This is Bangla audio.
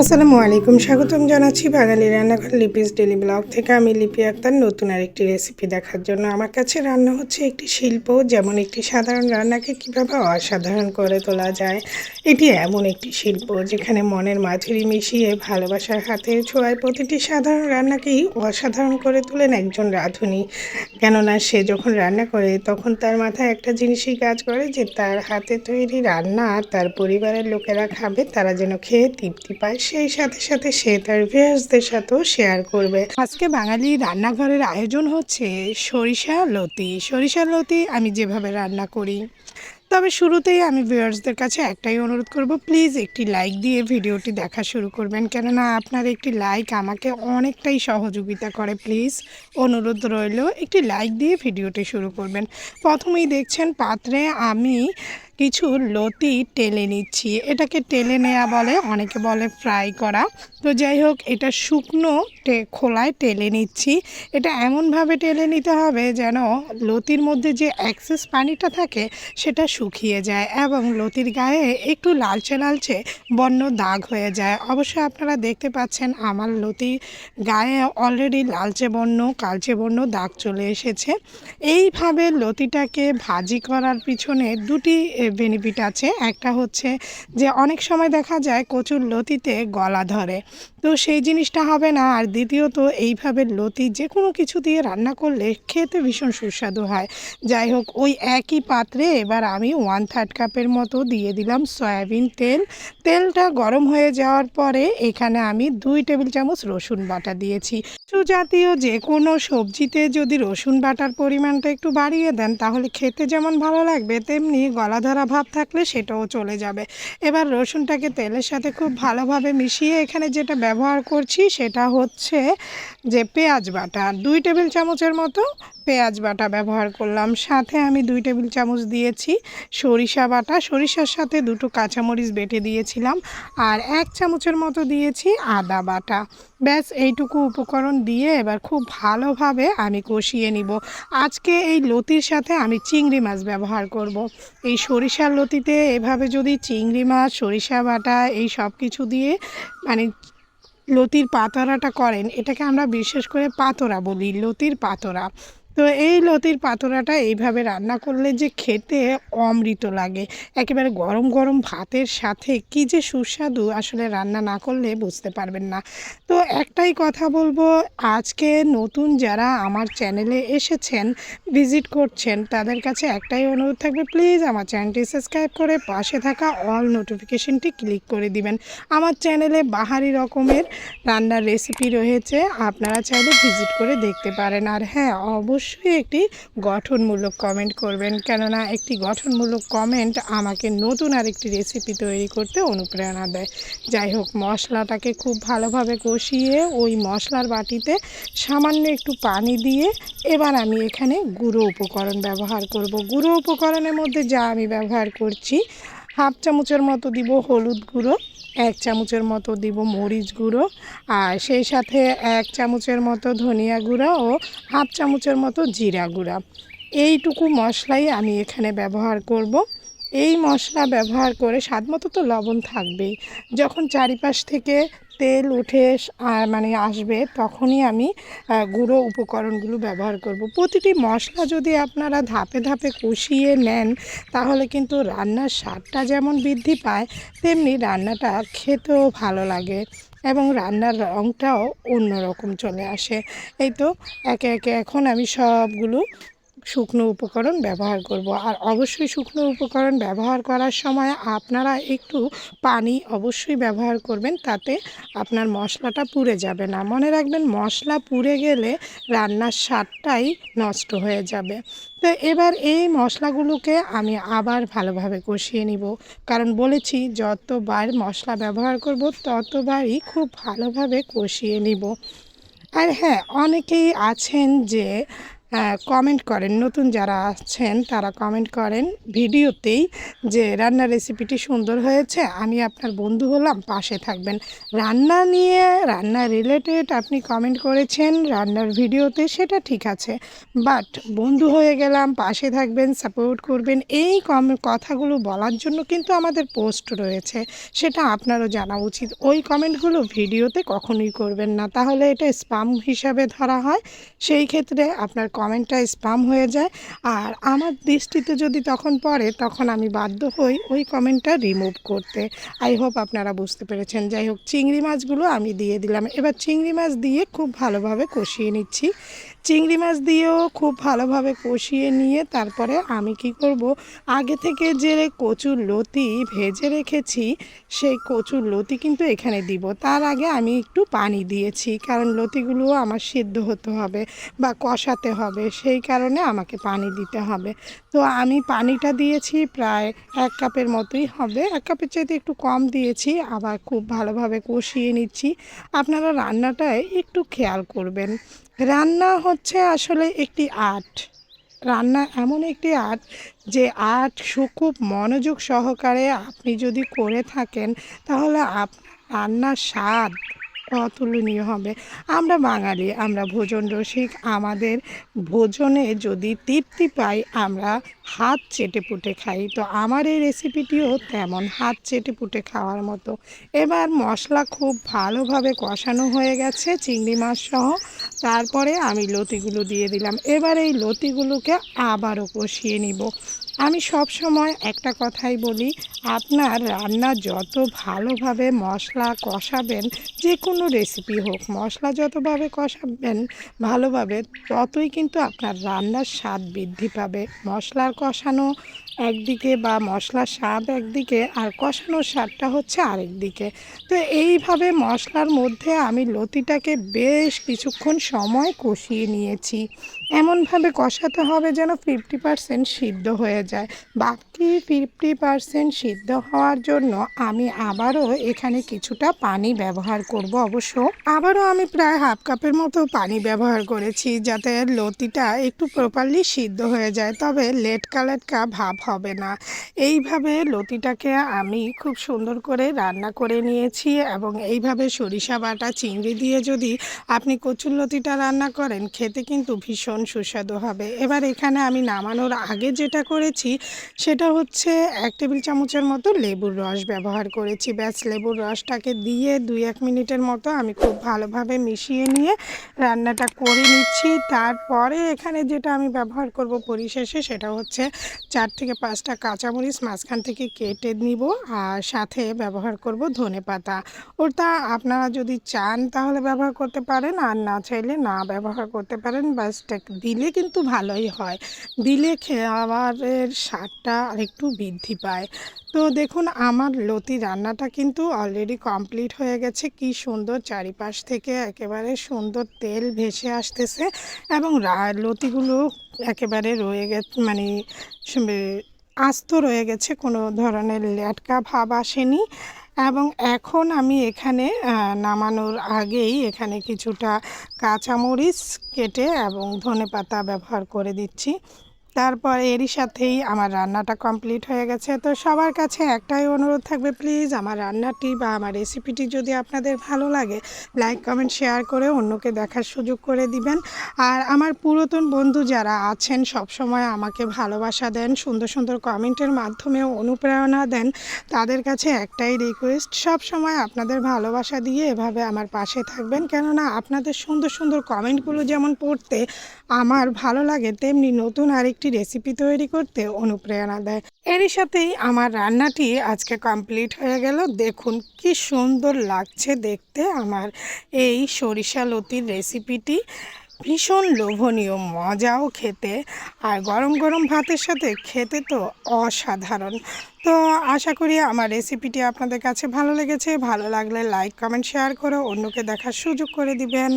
আসসালামু আলাইকুম। স্বাগতম জানাচ্ছি বাঙালি রান্নাঘর লিপিস ডেলি ব্লগ থেকে। আমি লিপি আক্তার, নতুন আরেকটি রেসিপি দেখার জন্য। আমার কাছে রান্না হচ্ছে একটি শিল্প, যেমন একটি সাধারণ রান্নাকে কীভাবে অসাধারণ করে তোলা যায়। এটি এমন একটি শিল্প যেখানে মনের মাঝুরি মিশিয়ে ভালোবাসার হাতে ছোঁয়ায় প্রতিটি সাধারণ রান্নাকেই অসাধারণ করে তোলেন একজন রাঁধুনি। কেননা সে যখন রান্না করে, তখন তার মাথায় একটা জিনিসই কাজ করে যে তার হাতে তৈরি রান্না তার পরিবারের লোকেরা খাবে, তারা যেন খেয়ে তৃপ্তি পায় সেই সাথে সাথে সে তার ভিউয়ার্সদের সাথেও শেয়ার করবে। আজকে বাঙালি রান্নাঘরের আয়োজন হচ্ছে সরিষা লতি। সরিষা লতি আমি যেভাবে রান্না করি। তবে শুরুতেই আমি ভিউয়ার্সদের কাছে একটাই অনুরোধ করব প্লিজ একটি লাইক দিয়ে ভিডিওটি দেখা শুরু করবেন। কেননা আপনার একটি লাইক আমাকে অনেকটাই সহযোগিতা করে প্লিজ অনুরোধ রইল, একটি লাইক দিয়ে ভিডিওটি শুরু করবেন। প্রথমেই দেখছেন পাত্রে আমি কিছু লতি টেলে নিচ্ছি। এটাকে টেলে নেওয়া বলে, অনেকে বলে ফ্রাই করা। তো যাই হোক, এটা শুকনো খোলায় টেলে নিচ্ছি। এটা এমনভাবে টেলে নিতে হবে যেন লতির মধ্যে যে অ্যাক্সেস পানিটা থাকে, সেটা শুকিয়ে যায় এবং লতির গায়ে একটু লালচে লালচে বন্য দাগ হয়ে যায়। অবশ্যই আপনারা দেখতে পাচ্ছেন, আমার লতি গায়ে অলরেডি লালচে বর্ণ কালচে বর্ণ দাগ চলে এসেছে। এইভাবে লতিটাকে ভাজি করার পিছনে দুটি বেনিফিট আছে। একটা হচ্ছে যে অনেক সময় দেখা যায় কচুর লতিতে গলা ধরে। তো সেই জিনিসটা হবে না। আর দ্বিতীয়ত, এইভাবে লতি যে কোনো কিছু দিয়ে রান্না করলে খেতে ভীষণ সুস্বাদু হয়। যাই হোক, ওই একই পাত্রে এবার আমি ওয়ান থার্ড কাপের মতো দিয়ে দিলাম সয়াবিন তেল। তেলটা গরম হয়ে যাওয়ার পরে এখানে আমি দুই টেবিল চামচ রসুন বাটা দিয়েছি। জাতীয় যে কোনো সবজিতে যদি রসুন বাটার পরিমাণটা একটু বাড়িয়ে দেন, তাহলে খেতে যেমন ভালো লাগবে, তেমনি গলা ধরা ভাব থাকলে সেটাও চলে যাবে। এবার রসুনটাকে তেলের সাথে খুব ভালোভাবে মিশিয়ে এখানে যেটা ব্যবহার করছি সেটা হচ্ছে যে পেঁয়াজ বাটা। দুই টেবিল চামচের মতো পেঁয়াজ বাটা ব্যবহার করলাম। সাথে আমি দুই টেবিল চামচ দিয়েছি সরিষা বাটা। সরিষার সাথে দুটো কাঁচামরিচ বেটে দিয়েছিলাম আর এক চামচের মতো দিয়েছি আদা বাটা। ব্যাস, এইটুকু উপকরণ দিয়ে এবার খুব ভালোভাবে আমি কষিয়ে নিব। আজকে এই লতির সাথে আমি চিংড়ি মাছ ব্যবহার করব। এই সরিষার লতিতে এভাবে যদি চিংড়ি মাছ, সরিষা বাটা, এই সব কিছু দিয়ে মানে লতির পাতরাটা করেন, এটাকে আমরা বিশেষ করে পাতরা বলি, লতির পাতরা। তো এই লতির পাতোড়াটা এইভাবে রান্না করলে যে খেতে অমৃত লাগে। একেবারে গরম গরম ভাতের সাথে কি যে সুস্বাদু আসলে রান্না না করলে বুঝতে পারবেন না। তো একটাই কথা বলব, আজকে নতুন যারা আমার চ্যানেলে এসেছেন, ভিজিট করছেন, তাদের কাছে একটাই অনুরোধ থাকবে, প্লিজ আমার চ্যানেলটি সাবস্ক্রাইব করে পাশে থাকা অল নোটিফিকেশনটি ক্লিক করে দিবেন। আমার চ্যানেলে বাহারি রকমের রান্নার রেসিপি রয়েছে, আপনারা চাইলে ভিজিট করে দেখতে পারেন। আর হ্যাঁ অবশ্যই অবশ্যই একটি গঠনমূলক কমেন্ট করবেন। কেননা একটি গঠনমূলক কমেন্ট আমাকে নতুন আরেকটি রেসিপি তৈরি করতে অনুপ্রেরণা দেয়। যাই হোক, মশলাটাকে খুব ভালোভাবে কষিয়ে ওই মশলার বাটিতে সামান্য একটু পানি দিয়ে এবার আমি এখানে গুঁড়ো উপকরণ ব্যবহার করব। গুঁড়ো উপকরণের মধ্যে যা আমি ব্যবহার করছি, হাফ চামচের মতো দিব হলুদ গুঁড়ো এক চামচের মতো দিব মরিচ গুঁড়ো আর সেই সাথে এক চামচের মতো ধনিয়া গুঁড়া ও হাফ চামচের মতো জিরা গুঁড়া এইটুকু মশলাই আমি এখানে ব্যবহার করব। এই মশলা ব্যবহার করে স্বাদ মতো তো লবণ থাকবেই যখন চারিপাশ থেকে তেল উঠে মানে আসবে, তখনই আমি গুঁড়ো উপকরণগুলো ব্যবহার করব। প্রতিটি মশলা যদি আপনারা ধাপে ধাপে কষিয়ে নেন, তাহলে কিন্তু রান্নার স্বাদটা যেমন বৃদ্ধি পায়, তেমনি রান্নাটা খেতেও ভালো লাগে এবং রান্নার রঙটাও অন্যরকম চলে আসে এই তো, একে একে এখন আমি সবগুলো শুকনো উপকরণ ব্যবহার করব। আর অবশ্যই শুকনো উপকরণ ব্যবহার করার সময় আপনারা একটু পানি অবশ্যই ব্যবহার করবেন, তাতে আপনার মশলাটা পুড়ে যাবে না। মনে রাখবেন, মশলা পুড়ে গেলে রান্নার স্বাদটাই নষ্ট হয়ে যাবে। তো এবার এই মশলাগুলোকে আমি আবার ভালোভাবে কষিয়ে নিব। কারণ বলেছি, যতবার মশলা ব্যবহার করব, ততবারই খুব ভালোভাবে কষিয়ে নিব। আর হ্যাঁ অনেকেই আছেন যে কমেন্ট করেন। নতুন যারা আছেন, তারা কমেন্ট করেন ভিডিওতেই যে রান্নার রেসিপিটি সুন্দর হয়েছে, আমি আপনার বন্ধু হলাম, পাশে থাকবেন। রান্না নিয়ে, রান্না রিলেটেড আপনি কমেন্ট করেছেন, রান্নার ভিডিওতে সেটা ঠিক আছে। বাট বন্ধু হয়ে গেলাম, পাশে থাকবেন সাপোর্ট করবেন, এই কম, কথাগুলো বলার জন্য কিন্তু আমাদের পোস্ট রয়েছে। সেটা আপনারও জানা উচিত। ওই কমেন্টগুলো ভিডিওতে কখনোই করবেন না। তাহলে এটা স্পাম হিসাবে ধরা হয়। সেই ক্ষেত্রে আপনার কমেন্টটা স্পাম হয়ে যায়। আর আমার দৃষ্টিতে যদি তখন পড়ে, তখন আমি বাধ্য হই ওই কমেন্টটা রিমুভ করতে। আই হোপ আপনারা বুঝতে পেরেছেন। যাই হোক, চিংড়ি মাছগুলো আমি দিয়ে দিলাম। এবার চিংড়ি মাছ দিয়ে খুব ভালোভাবে কষিয়ে নিচ্ছি। চিংড়ি মাছ দিয়েও খুব ভালোভাবে কষিয়ে নিয়ে তারপরে আমি কি করব? আগে থেকে যে কচুর লতি ভেজে রেখেছি, সেই কচুর লতি কিন্তু এখানে দিব। তার আগে আমি একটু পানি দিয়েছি, কারণ লতিগুলো আমার সিদ্ধ হতে হবে বা কষাতে হবে। সেই কারণে আমাকে পানি দিতে হবে। তো আমি পানিটা দিয়েছি প্রায় এক কাপের মতোই হবে। এক কাপের চাইতে একটু কম দিয়েছি, আবার খুব ভালোভাবে কষিয়ে নিচ্ছি। আপনারা রান্নাটায় একটু খেয়াল করবেন। রান্না হচ্ছে আসলে একটি আর্ট। রান্না এমন একটি আর্ট যে আর্ট খুব মনোযোগ সহকারে আপনি যদি করে থাকেন, তাহলে আপনার রান্নার স্বাদ অতুলনীয় হবে। আমরা বাঙালি, আমরা ভোজন রসিক, আমাদের ভোজনে যদি তৃপ্তি পাই, আমরা হাত চেটে পুটে খাই। তো আমার এই রেসিপিটিও তেমন, হাত চেটে পুটে খাওয়ার মতো। এবার মশলা খুব ভালোভাবে কষানো হয়ে গেছে, চিংড়ি মাছ সহ। তারপরে আমি লতিগুলো দিয়ে দিলাম। এবার এই লতিগুলোকে আবারও কষিয়ে নিব। আমি সব সময় একটা কথাই বলি, আপনার রান্না যত ভালোভাবে মশলা কষাবেন যে কোনো রেসিপি হোক, মশলা যতভাবে কষাবেন ভালোভাবে, ততই কিন্তু আপনার রান্নার স্বাদ বৃদ্ধি পাবে। মশলার কষানো একদিকে বা মশলার স্বাদ একদিকে, আর কষানোর স্বাদটা হচ্ছে আরেক দিকে। তো এইভাবে মশলার মধ্যে আমি লতিটাকে বেশ কিছুক্ষণ সময় কষিয়ে নিয়েছি। এমনভাবে কষাতে হবে যেন ফিফটি পারসেন্ট সিদ্ধ হয়ে যায়। বাকি ফিফটি পারসেন্ট সিদ্ধ হওয়ার জন্য আমি আবারও এখানে কিছুটা পানি ব্যবহার করব অবশ্য। আবারও আমি প্রায় হাফ কাপের মতো পানি ব্যবহার করেছি যাতে লতিটা একটু প্রপারলি সিদ্ধ হয়ে যায়, তবে লেটকা লেটকা ভাব হবে না। এইভাবে লতিটাকে আমি খুব সুন্দর করে রান্না করে নিয়েছি এবং এইভাবে সরিষা বাটা, চিংড়ি দিয়ে যদি আপনি কচুর লতিটা রান্না করেন, খেতে কিন্তু ভীষণ সুস্বাদু হবে। এবার এখানে আমি নামানোর আগে যেটা করেছি, সেটা হচ্ছে এক টেবিল চামচের মতো লেবুর রস ব্যবহার করেছি। ব্যাস, লেবুর রসটাকে দিয়ে দুই এক মিনিটের মতো আমি খুব ভালোভাবে মিশিয়ে নিয়ে রান্নাটা করে নিচ্ছি। তারপরে এখানে যেটা আমি ব্যবহার করব পরিশেষে সেটা হচ্ছে চার থেকে পাঁচটা কাঁচামরিচ মাঝখান থেকে কেটে নিব আর সাথে ব্যবহার করব ধনে পাতা। ওটা আপনারা যদি চান তাহলে ব্যবহার করতে পারেন আর না চাইলে না ব্যবহার করতে পারেন। বাস দিলে কিন্তু ভালোই হয়। দিলে খাবারের স্বাদটা আরেকটু বৃদ্ধি পায়। তো দেখুন, আমার লতি রান্নাটা কিন্তু অলরেডি কমপ্লিট হয়ে গেছে। কি সুন্দর চারিপাশ থেকে একেবারে সুন্দর তেল ভেসে আসতেছে এবং লতিগুলো একেবারে রয়ে গেছে মানে আস্ত রয়ে গেছে, কোনো ধরনের ল্যাটকা ভাব আসেনি। এবং এখন আমি এখানে নামানোর আগেই এখানে কিছুটা কাঁচামরিচ কেটে এবং ধনেপাতা ব্যবহার করে দিচ্ছি। তারপর এরই সাথেই আমার রান্নাটা কমপ্লিট হয়ে গেছে। তো সবার কাছে একটাই অনুরোধ থাকবে, প্লিজ আমার রান্নাটি বা আমার রেসিপিটি যদি আপনাদের ভালো লাগে, লাইক, কমেন্ট, শেয়ার করে অন্যকে দেখার সুযোগ করে দিবেন। আর আমার পুরাতন বন্ধু যারা আছেন সব সময় আমাকে ভালোবাসা দেন, সুন্দর সুন্দর কমেন্টের মাধ্যমে অনুপ্রেরণা দেন, তাদের কাছে একটাই রিকোয়েস্ট সব সময় আপনাদের ভালোবাসা দিয়ে এভাবে আমার পাশে থাকবেন। কেননা আপনাদের সুন্দর সুন্দর কমেন্টগুলো যেমন পড়তে আমার ভালো লাগে, তেমনি নতুন আরেকটি রেসিপি তৈরি করতে অনুপ্রেরণা দেয়। এরই সাথেই আমার রান্নাটি আজকে কমপ্লিট হয়ে গেল। দেখুন কি সুন্দর লাগছে দেখতে আমার এই সরিষা লতির রেসিপিটি ভীষণ লোভনীয়, মজাও খেতে। আর গরম গরম ভাতের সাথে খেতে তো অসাধারণ। তো আশা করি আমার রেসিপিটি আপনাদের কাছে ভালো লেগেছে। ভালো লাগলে লাইক কমেন্ট শেয়ার করে অন্যকে দেখার সুযোগ করে দিবেন।